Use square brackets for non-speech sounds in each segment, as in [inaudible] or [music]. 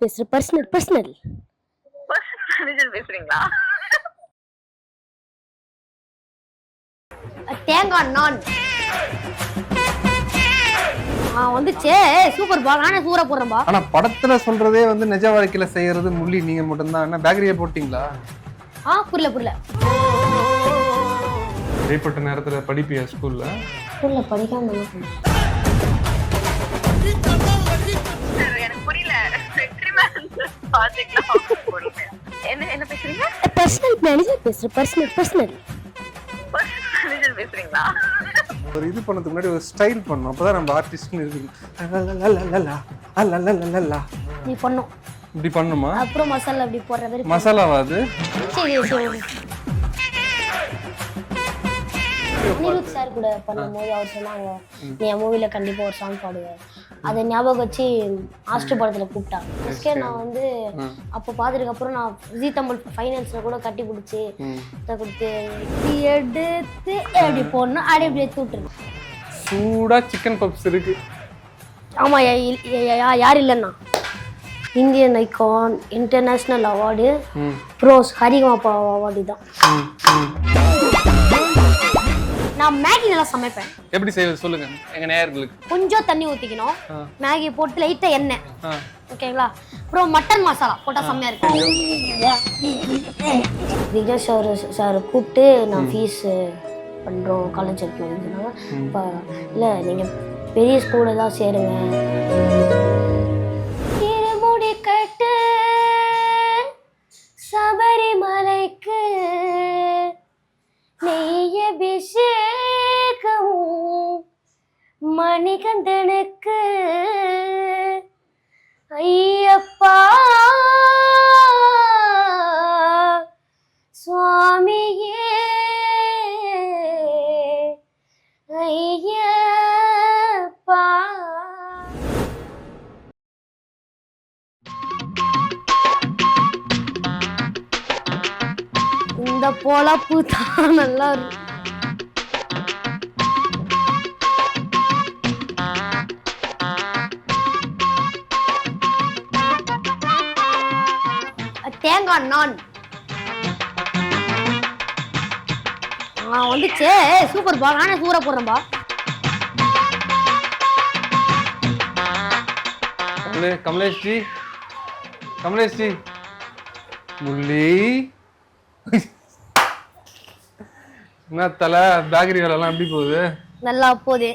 பேசுறேன் personal personal manager பேசுறீங்களா? தேங்காய் நான் ஆ வந்துச்சே. சூப்பர் பா நானே சூற போடுறேன்பா. ஆனா படத்துல சொல்றதே வந்து நிஜ வாழ்க்கையில செய்யறது முள்ளி நீங்க மட்டும்தான். என்ன பேக்கரியே போட்டீங்களா? ஆ புரியல புரியல. இடைப்பட்ட நேரத்துல படிப்பியா ஸ்கூல்ல புரியல படிக்காம எனக்கு என்ன என்ன பேசுறீங்க? பர்சனல் மேனேஜர் பேசுறேன் பர்சனல் பர்சனல் மேனேஜர் பேசுறீங்களா? ஒரு இது பண்ணதுக்கு முன்னாடி ஒரு ஸ்டைல் பண்ணோம் அப்பதான் நம்ம ஆர்டிஸ்ட்னு இருக்கு நீ பண்ணும். இப்படி பண்ணுமா? அப்புறம் மசாலா அப்படி போடுற மாதிரி மசாலாவா அது? சரி சரி. அனிருத் சார் கூட பண்ணும்போது அவர் சொன்னாங்க நீ என் மூவில கண்டிப்பா ஒரு சாங் பாடுவ. அதை ஞாபகம் வச்சு ஆஸ்ட்ரு படத்துல கூப்பிட்டாங்க. ஃபர்ஸ்டே நான் வந்து அப்போ பார்த்ததுக்கு அப்புறம் நான் ஜி தமிழ் ஃபைனான்ஸ்ல கூட கட்டி பிடிச்சி கொடுத்து எடுத்து அப்படி போடணும்? அப்படி இப்படி எடுத்து விட்டுருணும் சூடா சிக்கன் பப்ஸ் இருக்கு. ஆமா யா- இல்- யா- யா- யார் இல்லைன்னா? Indian icon international award pros ஹரிகமாப்பா அவார்டு தான். நான் மேகி நல்லா சமைப்பேன். எப்படி செய்வது சொல்லுங்க எங்க நேயர்களுக்கு. கொஞ்சம் தண்ணி ஊற்றிக்கணும் மேகி போட்டு லைட்டாக எண்ணெய். ஓகேங்களா அப்புறம் மட்டன் மசாலா போட்டால் செம்மையாக இருக்கும். விக்னேஷ் சார் சார் கூப்பிட்டு நான் ஃபீஸ் பண்ணுறோம் காலேஜ் அப்படின்னு சொன்னாங்க இப்போ இல்லை நீங்கள் பெரிய ஸ்கூலில் தான் சேருங்க. கட்டு மணிகண்டனுக்கு ஐயப்பா! சுவாமியே! ஐயப்பா! இந்த பொழப்பு தான் நல்லா இருக்கும் தேங்காய் நான் வந்துச்சே. சூப்பர் பா. நானே சூற போடுறேன்பா கமலே கமலேஷ் ஜி கமலேஷ் ஜி முள்ளி என்ன தலை? பேக்கரி வேலைலாம் எப்படி போகுது? நல்லா போகுது.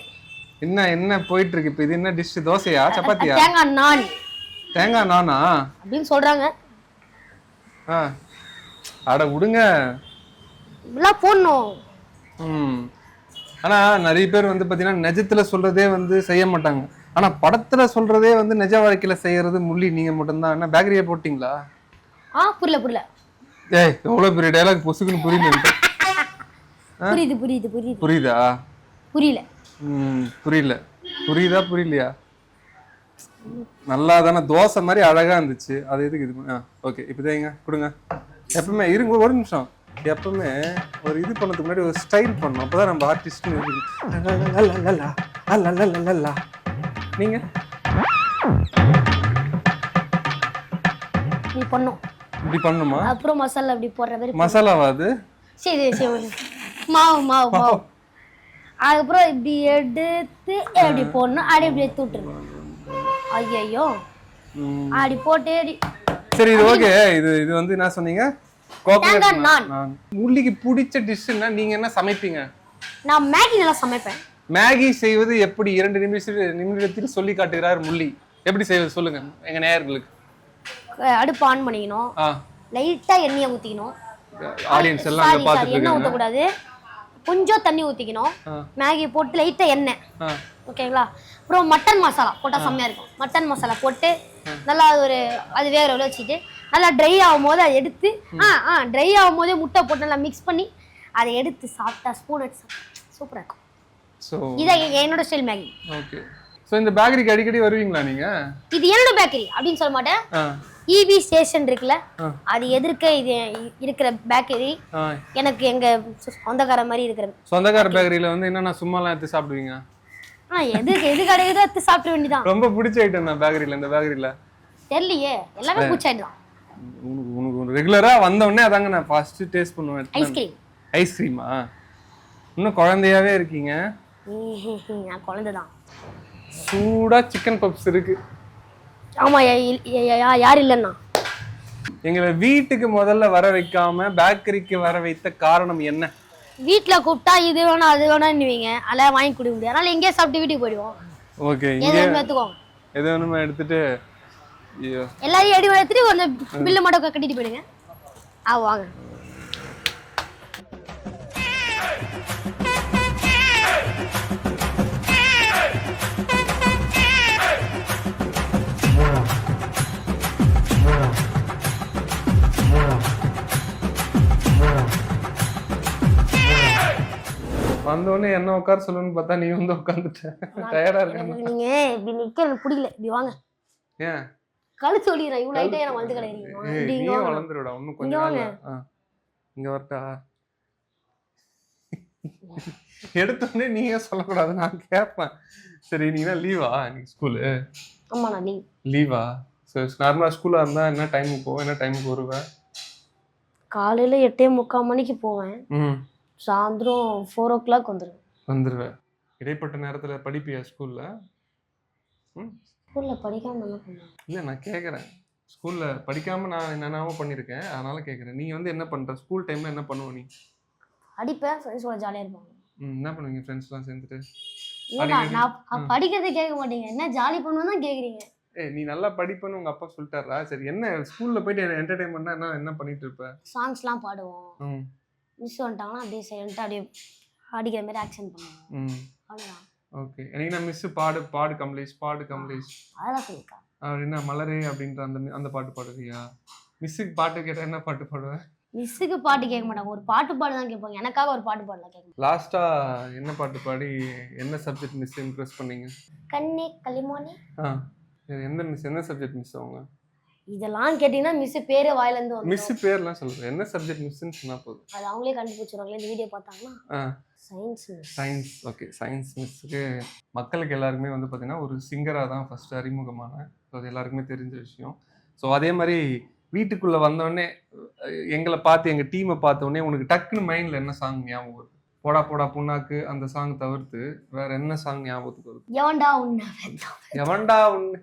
என்ன என்ன போயிட்டு இருக்கு இப்போ இது என்ன டிஷ் தோசையா? சப்பாத்தியா? தேங்காய் நான் தேங்காய் நானா அப்படின்னு சொல்றாங்க. ஆ. அட விடுங்க. இப்படிலாம் போடணும். ம். ஆனா நிறைய பேர் வந்து பாத்தீங்கன்னா நிஜத்துல சொல்றதே வந்து செய்ய மாட்டாங்க. ஆனா படத்துல சொல்றதே வந்து நிஜ வாழ்க்கையில செய்யறது முள்ளி நீங்க மட்டும்தான். என்ன பேக்கரியே போட்டீங்களா? ஆ புரியல புரியல. ஏய் எவ்வளவு பெரிய டைலாக் பொசுக்குன்னு புரியல. புரியுது புரியுது புரியுது. புரியுதா? புரியல. ம் புரியல. புரியுதா புரியலையா? நல்லா தானே தோசை மாதிரி அழகா இருந்துச்சு. அது எதுக்கு இது ஆ ஓகே இப்போ தேங்க கொடுங்க. எப்பவுமே இருங்க ஒரு நிமிஷம். எப்பவுமே ஒரு இது பண்ணதுக்கு முன்னாடி ஒரு ஸ்டைல் பண்ணணும். அப்பதான் நம்ம ஆர்டிஸ்ட்னு நீங்க நீ பண்ணும் இப்படி பண்ணுமா அப்புறம் மசாலா இப்படி போடுற மாதிரி மசாலாவா அது சரி சரி மாவு மாவு மாவு அதுக்கப்புறம் இப்படி எடுத்து அப்படி போடணும் அப்படி இப்படி எடுத்து விட்டுருணும் ஐயோ ம். அப்படி போட்டு அப்படி- சரி இது ஓகே. இது இது வந்து என்ன சொன்னீங்க? கோகனட் நான். முள்ளிக்கு பிடிச்ச டிஷ்ஷுன்னா நீங்க என்ன சமைப்பீங்க? நான் மேகி நல்லா சமைப்பேன். மேகி செய்வது எப்படி? இரண்டு நிமிஷம் நிமிடத்தில் சொல்லி காட்டுகிறார் முள்ளி. எப்படி செய்வது? சொல்லுங்க எங்க நேயர்களுக்கு. அடுப்பு ஆன் பண்ணிக்கணும். லைட்டா எண்ணெயை ஊத்திக்கணும். ஆடியன்ஸ் எல்லாம் அங்க சாரி பார்த்துட்டு எண்ணெய் இருக்காங்க. ஊற்றக்கூடாது கொஞ்சம் தண்ணி ஊற்றிக்கணும் ஆ. மேகி போட்டு லைட்டாக எண்ணெய். ஓகேங்களா அப்புறம் மட்டன் மசாலா போட்டால் செம்மையாக இருக்கும். மட்டன் மசாலா போட்டு நல்லா ஒரு அது வேற எவ்வளோ வச்சுட்டு நல்லா ட்ரை ஆகும் போது அதை எடுத்து ஆ ஆ ட்ரை ஆகும் போதே முட்டை போட்டு நல்லா மிக்ஸ் பண்ணி அதை எடுத்து சாப்பிட்டா ஸ்பூன் எடுத்து சூப்பராக இருக்கும். ஸோ இதான் என்னோட ஸ்டைல் மேகி ஓகே ஸோ இந்த பேக்கரிக்கு அடிக்கடி வருவீங்களா நீங்க? இது என்னோட பேக்கரி அப்படின்னு சொல்ல மாட்டேன். இபி ஸ்டேஷன் இருக்குல்ல ஆ. அது எதிர்க்க இது இருக்கிற பேக்கரி எனக்கு எங்க சொந்தக்கார மாதிரி இருக்கிற சொந்தக்கார பேக்கரியில வந்து என்னென்ன சும்மாலாம் எடுத்து சாப்பிடுவீங்க? ஆ எது எது கிடைக்குதோ எடுத்து சாப்பிட வேண்டியதான் ரொம்ப பிடிச்ச ஐட்டம் தான் பேக்கரியில இந்த பேக்கரியில தெரியலையே. எல்லாமே பூச்சாயிட்டு தான். உனக்கு உனக்கு ரெகுலராக வந்த உடனே அதாங்க நான் ஃபர்ஸ்ட் டேஸ்ட் பண்ணுவேன். ஐஸ்கிரீம் ஐஸ்கிரீமா இன்னும் குழந்தையாவே இருக்கீங்க. நான் குழந்தை தான் சூடா சிக்கன் பப்ஸ் இருக்கு. ஆமா யார் இல்லைன்னா? எங்களை வீட்டுக்கு முதல்ல வர வைக்காம பேக்கரிக்கு வர வைத்த காரணம் என்ன? வீட்டில் கூப்பிட்டா இது வேணும் அது வேணும்னுவீங்க. அதெல்லாம் வாங்கி கொடுக்க முடியாது. அதனால எங்கேயே சாப்பிட்டு வீட்டுக்கு போயிடுவோம். ஓகே எது வேணுமோ எடுத்துக்கோங்க. எது வேணுமோ எடுத்துட்டு எல்லாரையும் எடி எடுத்துட்டு கொஞ்சம் பில்லு மட்டும் கட்டிட்டு போயிடுங்க. ஆ வாங்க. வந்த உடனே என்ன உட்கார சொல்லணும்னு பார்த்தா நீ வந்து உட்காந்துட்ட டயர்டா இருக்க. நீங்க இப்படி நிக்க எனக்கு பிடிக்கல. இப்படி வாங்க. ஏன்? கழுத்து வலிக்கிறேன் இவ்வளோ ஐட்டே எனக்கு வளர்த்து கிடைக்கிறீங்க. ஏய், இப்படி இங்க நீயும் வாங்க. வளர்ந்துருடா. இன்னும் கொஞ்ச இங்க நாள் இங்க வரட்டா. எடுத்த உடனே நீயே சொல்லக்கூடாது. நான் கேட்பேன் சரி நீங்க லீவா இன்னைக்கு ஸ்கூலு ஆமா நான் லீவ் லீவா சரி நார்மலா ஸ்கூலா இருந்தா என்ன டைமுக்கு போவேன் என்ன டைமுக்கு வருவேன் காலையில எட்டே முக்கால் மணிக்கு போவேன். ம். சாயந்தரம் ஃபோர் ஓ கிளாக் வந்துடுவேன் வந்துருவேன். இடைப்பட்ட நேரத்துல படிப்பியா ஸ்கூல்ல ம். ஸ்கூல்ல படிக்காம என்ன பண்ணுவேன்? இல்லை நான் கேட்குறேன் ஸ்கூலில் படிக்காமல் நான் என்னென்னவோ பண்ணியிருக்கேன் அதனால கேட்குறேன் நீங்கள் வந்து என்ன பண்ணுற ஸ்கூல் டைமில் என்ன பண்ணுவ நீ? அடிப்பேன் ஃப்ரெண்ட்ஸோட ஜாலியாக இருப்பாங்க. ம், என்ன பண்ணுவீங்க ஃப்ரெண்ட்ஸ்லாம் சேர்ந்துட்டு? நான் நான் படிக்கிறதை கேட்க மாட்டீங்க. என்ன ஜாலி பண்ணுவேன் தான் கேட்குறீங்க ஏய் நீ நல்லா படிப்பேன்னு உங்கள் அப்பா சொல்லிட்டாரா? சரி என்ன ஸ்கூலில் போயிட்டு என்டர்டைன்மெண்ட்னா என்ன என்ன பண்ணிட்டு இருப்ப? சாங்ஸ்லாம் பாடுவோம். ம். மிஸ் வந்துட்டாங்கன்னா அப்படியே சைலண்ட்டாக அப்படியே அடிக்கிற மாதிரி ஆக்ஷன் பண்ணுவோம் ம். அவ்வளோதான் ஓகே. எனக்கு நான் மிஸ்ஸு பாடு பாடு கமலேஷ் பாடு கமலேஷ். அதெல்லாம் சொல்லியிருக்கா. அப்படின்னா மலரே அப்படின்ற அந்த அந்த பாட்டு பாடுறியா? மிஸ்ஸுக்கு பாட்டு கேட்டால் என்ன பாட்டு பாடுவேன் மிஸ்ஸுக்கு பாட்டு கேட்க மாட்டாங்க. ஒரு பாட்டு பாடு தான் கேட்பாங்க. எனக்காக ஒரு பாட்டு பாடலாம் கேட்க லாஸ்ட்டாக என்ன பாட்டு பாடி என்ன சப்ஜெக்ட் மிஸ் இம்ப்ரெஸ் பண்ணீங்க? கண்ணே களிமோனே ஆ. எந்த மிஸ் என்ன சப்ஜெக்ட் மிஸ் அவங்க? இதெல்லாம் கேட்டிங்கன்னா மிஸ் பேரே வாயிலேருந்து வந்து மிஸ் பேர்லாம் சொல்லுங்க என்ன சப்ஜெக்ட் மிஸ்ன்னு சொன்னா போதும். அது அவங்களே கண்டுபிடிச்சிருவாங்களே இந்த வீடியோ பார்த்தாங்கன்னா. சயின்ஸ் சயின்ஸ் ஓகே சயின்ஸ் மிஸ்ஸுக்கு மக்களுக்கு எல்லாருக்குமே வந்து பார்த்தீங்கன்னா ஒரு சிங்கராக தான் ஃபர்ஸ்ட் அறிமுகமான. ஸோ அது எல்லாருக்குமே தெரிஞ்ச விஷயம். ஸோ அதே மாதிரி வீட்டுக்குள்ளே வந்தோடனே எங்களை பார்த்து எங்கள் டீமை பார்த்த உடனே உனக்கு டக்குன்னு மைண்டில் என்ன சாங் ஞாபகம் போடா போடா புண்ணாக்கு அந்த சாங் தவிர்த்து வேற என்ன சாங் ஞாபகத்துக்கு வருது? எவன்டா உன்னை? எவன்டா உன்னை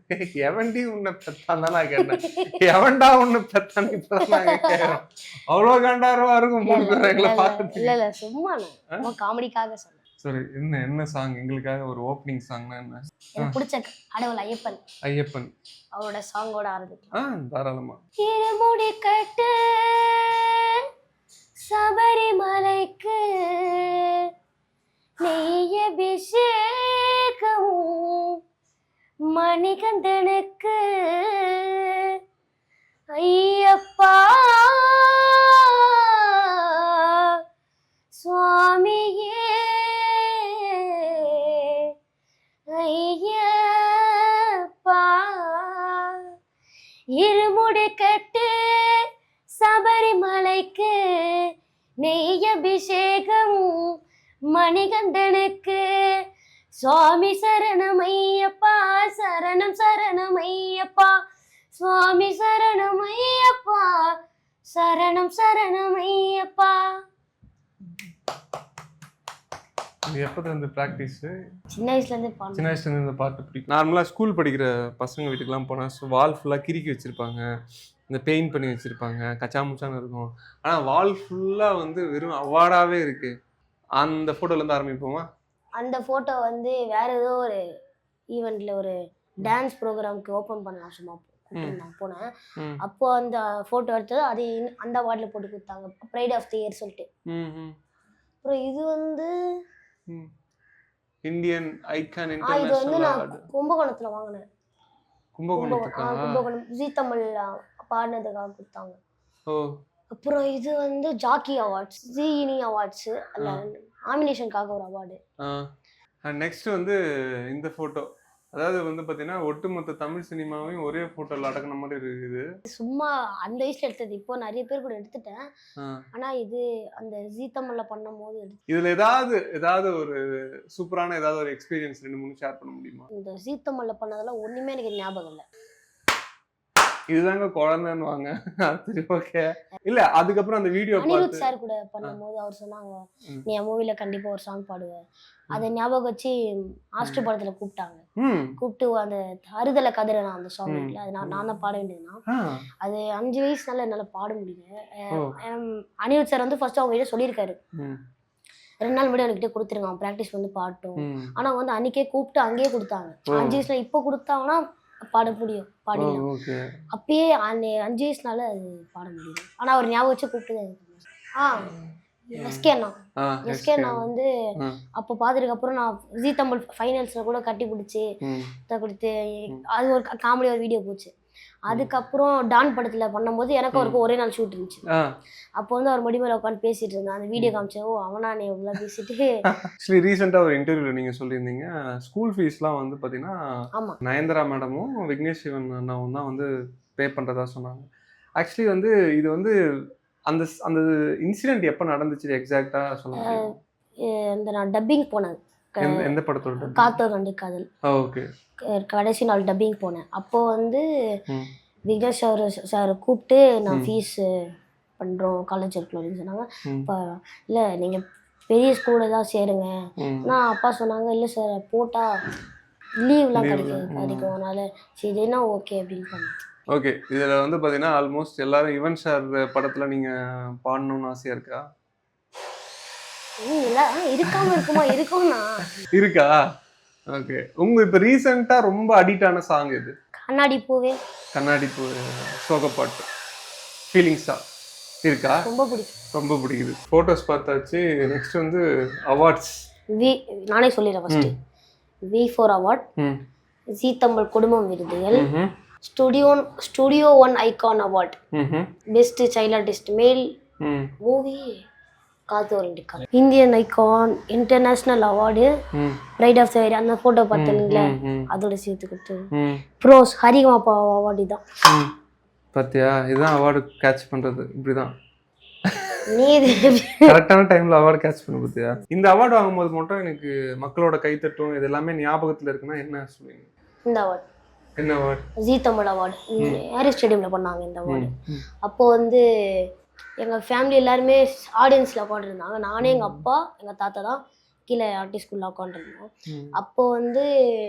எவன்டி உன்னை பெத்தான் தான் நான் கேட்டேன். எவன்டா உன்னை பெத்தான் இப்பதான் நாங்க கேட்கறோம் அவ்வளோ காண்டாரவா இருக்கும் மூணு பேர் எங்களை இல்ல பார்த்துட்டு. இல்ல சொம்மா நான். காமெடிக்காக சொன்னேன். சரி என்ன என்ன சாங் எங்களுக்காக ஒரு ஓப்பனிங் சாங்னா என்ன? எனக்கு பிடிச்ச கடவுள் ஐயப்பன். ஐயப்பன். அவரோட சாங்கோட ஆரம்பிக்கலாம். ஆ தாராளமா. இருமுடி கட்டு. சபரிமலைக்கு நெய் அபிஷேகமும் மணிகண்டனுக்கு. ஐயப்பா மணிகண்டனுக்கு. சுவாமி சரணம் ஐயப்பா சரணம் சரணம் ஐயப்பா சுவாமி சரணம் ஐயப்பா சரணம் சரணம் ஐயப்பா இது எப்போதுல இருந்து ப்ராக்டிஸ் சின்ன வயசுல இருந்து பாடு சின்ன வயசுல இருந்து இந்த பாட்டு பிடிக்கும். நார்மலாக ஸ்கூல் படிக்கிற பசங்க வீட்டுக்குலாம் போனால் வால் ஃபுல்லாக கிறுக்கி வச்சிருப்பாங்க. இந்த பெயிண்ட் பண்ணி வச்சிருப்பாங்க. கச்சா முச்சான்னு இருக்கும். ஆனால் வால் ஃபுல்லாக வந்து வெறும் அவார்டாகவே இருக்கு. அந்த ஃபோட்டோலேருந்து ஆரம்பிப்போமா? அந்த ஃபோட்டோ வந்து வேற ஏதோ ஒரு ஈவெண்ட்ல ஒரு டான்ஸ் ப்ரோக்ராம்க்கு ஓப்பன் பண்ணலாம் சும்மா நான் போனேன். அப்போ அந்த ஃபோட்டோ எடுத்தது அது அந்த அவார்டில் போட்டு கொடுத்தாங்க. ப்ரைட் ஆஃப் தி இயர் சொல்லிட்டு. அப்புறம் இது வந்து இந்தியன் ஐக்கான் ஆ இது வந்து நான் கும்பகோணத்துல வாங்கினேன். கும்பகோணம் கும்பகோணம். ஜி தமிழ் பாடினதுக்காக கொடுத்தாங்க. ஓ. அப்புறம் இது வந்து ஜாக்கி அவார்ட்ஸ் ஜி இனி அவார்ட்ஸ் நாமினேஷனுக்காக ஒரு அவார்டு நெக்ஸ்ட் வந்து இந்த ஃபோட்டோ அதாவது வந்து பார்த்தீங்கன்னா ஒட்டுமொத்த தமிழ் சினிமாவையும் ஒரே ஃபோட்டோவில் அடக்கின மாதிரி இருக்குது. சும்மா அந்த வயசுல எடுத்தது. இப்போ நிறைய பேர் கூட எடுத்துட்டேன். ஆனா இது அந்த ஜி தமிழ்ல பண்ணும் போது இதுல ஏதாவது ஏதாவது ஒரு சூப்பரான ஏதாவது ஒரு எக்ஸ்பீரியன்ஸ் ரெண்டு மூணு ஷேர் பண்ண முடியுமா? இந்த ஜி தமிழ்ல பண்ணதெல்லாம் ஒண்ணுமே எனக்கு ஞாபகம் இல்லை. இதுதாங்க குழந்தைன்னுவாங்க. சரி ஓகே இல்ல அதுக்கப்புறம் அந்த வீடியோ அனிருத் சார் கூட பண்ணும்போது அவர் சொன்னாங்க. நீ என் மூவில கண்டிப்பா ஒரு சாங் பாடுவ. அதை ஞாபகம் வச்சு ஆஸ்ட்ரு படத்துல கூப்பிட்டாங்க. கூப்பிட்டு அந்த அறுதலை கதிரை நான் அந்த சாங். இருக்குல்ல அது நான் நான் தான் பாட வேண்டியதுனா ஆ, அது அஞ்சு வயசுனால என்னால பாட முடியல. அனிருத் சார் வந்து ஃபர்ஸ்ட் அவங்க கிட்ட சொல்லியிருக்காரு ரெண்டு நாள் முன்னாடி அவன்கிட்ட கொடுத்துருங்க அவன் ப்ராக்டிஸ் வந்து பாட்டும். ஆனா வந்து அன்னைக்கே கூப்பிட்டு அங்கேயே கொடுத்தாங்க. அஞ்சு வயசுல இப்போ கொடுத்தாங்கன்னா பாட முடியும் பாடிடலாம். ஓகே. அப்பயே அந்த அஞ்சு வயசுனால அது பாட முடியும். ஆனா அவர் ஞாபகம் வச்சு கூப்பிட்டு. ஆ எஸ்கே அண்ணா. எஸ்கே அண்ணா வந்து அப்போ பார்த்ததுக்கு அப்புறம் நான் ஜி தமிழ் ஃபைனல்ஸ்ல கூட கட்டி பிடிச்சி கொடுத்து அது ஒரு காமெடி ஒரு வீடியோ போச்சு. அதுக்கப்புறம் டான் படத்துல பண்ணும்போது எனக்கு அவருக்கு ஒரே நாள் ஷூட் இருந்துச்சு. அப்போ வந்து அவர் மடி மேல உட்காந்து பேசிட்டு இருந்தான் அந்த வீடியோ காமிச்சேன் ஓ அவனா நீ இவ்வளோ பேசிட்டு. [laughs] ஆக்சுவலி ரீசெண்டாக ஒரு இன்டர்வியூவில் நீங்கள் சொல்லியிருந்தீங்க. ஸ்கூல் ஃபீஸ்லாம் வந்து பார்த்தீங்கன்னா நயன்தாரா மேடமும் விக்னேஷ் சிவன் அண்ணாவும் தான் வந்து பே பண்ணுறதா சொன்னாங்க. ஆக்சுவலி வந்து இது வந்து அந்த அந்த இன்சிடென்ட் எப்போ நடந்துச்சு எக்ஸாக்டாக சொல்ல முடியும்? அஹ் இந்த நான் டப்பிங் போனேன் எந்த படத்தோட காத்தோ கண்டு காதல் ஓகே. கடைசி நாள் டப்பிங் போனேன். அப்போ வந்து விக்னேஷ் சார் சார் கூப்பிட்டு நான். ஃபீஸ் பண்ணுறோம் காலேஜ் இருக்கணும் சொன்னாங்க. இப்போ இல்லை நீங்கள் பெரிய ஸ்கூலில் தான் சேருங்க. ஆனால் அப்பா சொன்னாங்க இல்லை சார் போட்டால் லீவ்லாம் கிடைக்கும். கிடைக்கும். அதனால சரி இதுனா ஓகே அப்படின்னு பண்ணேன் ஓகே. இதில் வந்து பார்த்தீங்கன்னா ஆல்மோஸ்ட் எல்லாரும் யுவன் சார் படத்தில் நீங்கள் பாடணும்னு ஆசையாக இருக்கா? இல்லை இருக்காம இருக்குமா? இருக்கும்னா. இருக்கா? ஓகே உங்க இப்போ ரீசெண்டாக ரொம்ப அடிக்ட் ஆன சாங் இது கண்ணாடி பூவே. கண்ணாடி பூ சோகப்பாட்டு ஃபீலிங்ஸா இருக்கா? ரொம்ப பிடிக்கும். ரொம்ப பிடிக்குது. ஃபோட்டோஸ் பார்த்தாச்சு. நெக்ஸ்ட் வந்து அவார்ட்ஸ் வி நானே சொல்லிடுறேன் first V four award Zee Tamil குடும்பம் விருதுகள். Studio studio one icon award. Best child artist male. Movie காத்து ஒரு ரெண்டு இந்தியன் ஐகான் இன்டர்நேஷ்னல் அவார்டு ம். ரைட் ஆஃப் த அந்த ஃபோட்டோ பார்த்தீங்களா அதோட சேர்த்து கொடுத்து ப்ரோஸ் ஹரிகமாப்பா அவார்டு தான் ம். பாத்தியா? இதுதான் அவார்டு கேட்ச் பண்றது. இப்படிதான். நீ இது கரெக்டான டைம்ல அவார்டு கேட்ச் பண்ண பார்த்தியா இந்த அவார்டு வாங்கும்போது மட்டும் எனக்கு மக்களோட கைத்தட்டும் இது எல்லாமே ஞாபகத்துல இருக்குன்னா என்ன சொல்லுவீங்க? இந்த அவார்டு என்ன அவார்டு ஜி தமிழ் அவார்டு ஏரி ஸ்டேடியம்ல பண்ணாங்க இந்த அவார்டு அப்போ வந்து எங்க ஃபேமிலி எல்லாருமே ஆடியன்ஸ்ல உட்காந்துருந்தாங்க நானே எங்க அப்பா எங்க தாத்தா தான் கீழே ஆர்டிஸ்ட் ஸ்கூல்ல உட்காந்துருந்தோம் அப்போ வந்து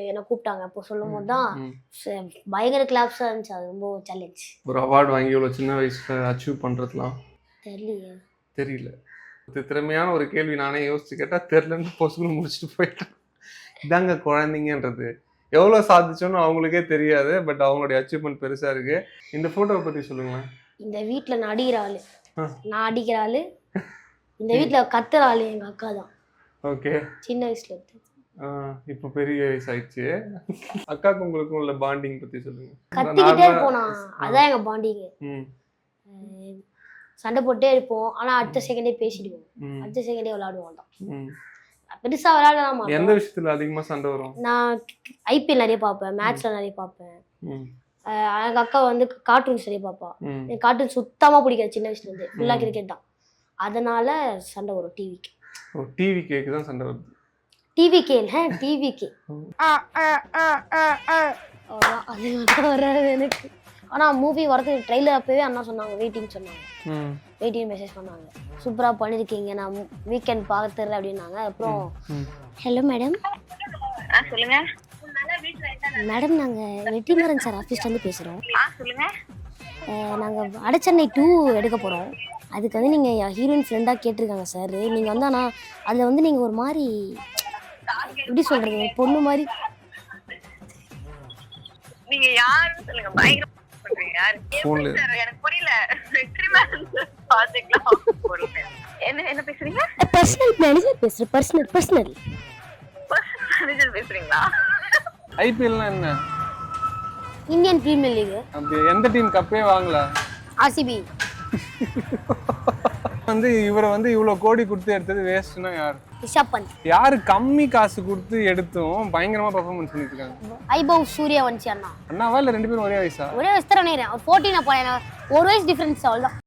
என்னை கூப்பிட்டாங்க. அப்போ சொல்லும் போது தான் பயங்கர கிளாப்ஸாக இருந்துச்சு. அது ரொம்ப சேலஞ்ச் ஒரு அவார்டு வாங்கி இவ்வளோ சின்ன வயசுல அச்சீவ் தெரியலையே. தெரியல. இது திறமையான ஒரு கேள்வி. நானே யோசிச்சு கேட்டா தெரிலன்னு பொசுக்குன்னு முடிச்சுட்டு போயிட்டேன். இதாங்க குழந்தைங்கன்றது. எவ்வளோ சாதிச்சோன்னு அவங்களுக்கே தெரியாது. பட் அவங்களுடைய அச்சீவ்மெண்ட் பெருசா இருக்கு. இந்த போட்டோவை பத்தி சொல்லுங்களேன். இந்த வீட்டில் நான் அடிக்கிற ஆளு. நான் அடிக்கிற ஆளு. இந்த வீட்டில் கத்துற ஆளு எங்க அக்கா தான் ஓகே. சின்ன வயசுல இருந்து. இப்போ பெரிய வயசு ஆயிடுச்சு. அக்காவுக்கு உங்களுக்கும் உள்ள பாண்டிங் பத்தி சொல்லுங்க. கத்திக்கிட்டே இருப்போம் நான் அதான் எங்க பாண்டிங்கு ம், சண்டை போட்டே இருப்போம். ஆனா அடுத்த செகண்டே பேசிடுவோம். அடுத்த செகண்டே விளையாடுவோம் தான். பெருசா விளையாடலாம் மாட்டோம் எந்த விஷயத்துல அதிகமா சண்டை வரும்? நான் ஐபிஎல் நிறைய பார்ப்பேன். மேட்ச்ல நிறைய பார்ப்பேன். எங்க அக்கா வந்து கார்ட்டூன்ஸ் நிறைய பார்ப்பா. எனக்கு கார்ட்டூன் சுத்தமா பிடிக்காது. சின்ன வயசுல இருந்து. ஃபுல்லா கிரிக்கெட் தான். அதனால சண்டை வரும் டிவிக்கு ஓ டிவி கேக்கு தான் சண்டை வருது. டிவிக்கே இல்லை டிவிக்கு. அது வராது எனக்கு. ஆனா மூவி வரதுக்கு ட்ரெயிலர் அப்பவே அண்ணா சொன்னாங்க வெயிட்டிங் சொன்னாங்க. வெயிட்டிங் மெசேஜ் பண்ணாங்க. சூப்பரா பண்ணிருக்கீங்க நான் வீக்கெண்ட் பார்த்துறேன் அப்படின்னாங்க. அப்புறம். ஹலோ மேடம் ஆ சொல்லுங்க. மேடம் நாங்க வெற்றிமாறன் சார் ஆஃபீஸ்லேருந்து பேசுகிறோம் நாங்கள் வடச்சென்னை டூ எடுக்க போகிறோம் அதுக்கு வந்து நீங்கள் ஹீரோயின் ஃப்ரெண்டாக கேட்டிருக்காங்க சார். நீங்கள் வந்து ஆனால் அதில் வந்து நீங்கள் ஒரு மாதிரி எப்படி சொல்கிறது பொண்ணு மாதிரி. நீங்க யாருன்னு சொல்லுங்க. பயங்கர? எனக்கு புரியல. என்ன என்ன பேசுறீங்க? பர்சனல் மேனேஜர் பேசுகிறேன் பர்சனல் பர்சனல் மேனேஜர் பேசுறீங்களா? ஐபிஎல்லாம் என்ன? இந்தியன் ப்ரீமியர் லீக் அப்படி எந்த டீம் கப்பே வாங்கல? ஆர்சிபி [laughs] வந்து இவரை வந்து இவ்வளோ கோடி கொடுத்து எடுத்தது வேஸ்ட்னா யார்? ரிஷப் பந்த். யாரு கம்மி காசு கொடுத்து எடுத்தும் பயங்கரமா பெர்ஃபார்மன்ஸ் பண்ணிட்டு இருக்காங்க. ஐபவ் சூர்யா வந்துச்சு அண்ணா அண்ணாவா இல்ல ரெண்டு பேரும் ஒரே வயசா? ஒரே வயசு தான் நினைக்கிறேன் ஃபோர்டீன் அப்போ ஒரு வயசு டிஃப்ரென்ஸ் அவ்வளோதான்